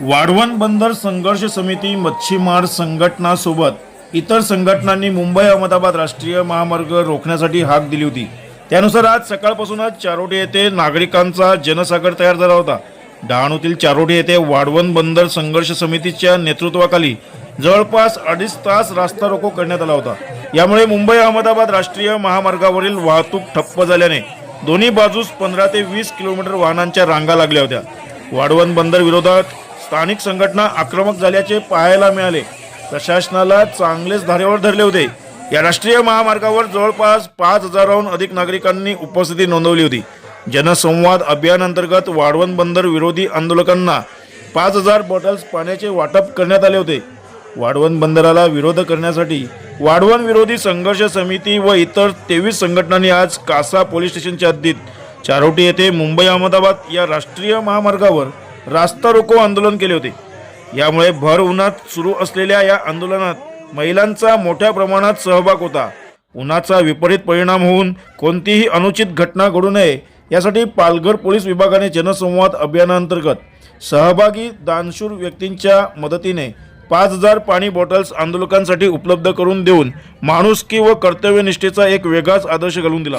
वाढवण बंदर संघर्ष समिती मच्छीमार संघटनासोबत इतर संघटनांनी मुंबई अहमदाबाद राष्ट्रीय महामार्ग रोखण्यासाठी हाक दिली होती. त्यानुसार आज सकाळपासूनच चारोटी येथे नागरिकांचा जनसागर तयार झाला होता. डहाणूतील चारोटी येथे वाढवण बंदर संघर्ष समितीच्या नेतृत्वाखाली जवळपास अडीच तास रास्ता रोको करण्यात आला होता. यामुळे मुंबई अहमदाबाद राष्ट्रीय महामार्गावरील वाहतूक ठप्प झाल्याने दोन्ही बाजूस पंधरा ते वीस किलोमीटर वाहनांच्या रांगा लागल्या होत्या. वाढवण बंदर विरोधात स्थानिक संघटना आक्रमक झाल्याचे पाहायला मिळाले. प्रशासनाला चांगलेच धारेवर धरले होते. या राष्ट्रीय महामार्गावर जवळपास पाच हजाराहून अधिक नागरिकांनी उपस्थिती नोंदवली होती. जनसंवाद अभियानांतर्गत वाढवण बंदर विरोधी आंदोलकांना पाच हजार बॉटल्स पाण्याचे वाटप करण्यात आले होते. वाढवण बंदराला विरोध करण्यासाठी वाढवण विरोधी संघर्ष समिती व इतर तेवीस संघटनांनी आज कासा पोलीस स्टेशनच्या हद्दीत चारोटी येथे मुंबई अहमदाबाद या राष्ट्रीय महामार्गावर रास्ता रोको आंदोलन केले होते. यामुळे भर उन्हात सुरू असलेल्या या आंदोलनात महिलांचा मोठ्या प्रमाणात सहभाग होता. उन्हाचा विपरीत परिणाम होऊन कोणतीही अनुचित घटना घडू नये यासाठी पालघर पोलीस विभागाने जनसंवाद अभियानांतर्गत सहभागी दानशूर व्यक्तींच्या मदतीने पाच हजार पाणी बॉटल्स आंदोलकांसाठी उपलब्ध करून देऊन माणुसकी व कर्तव्यनिष्ठेचा एक वेगळाच आदर्श घालून दिला.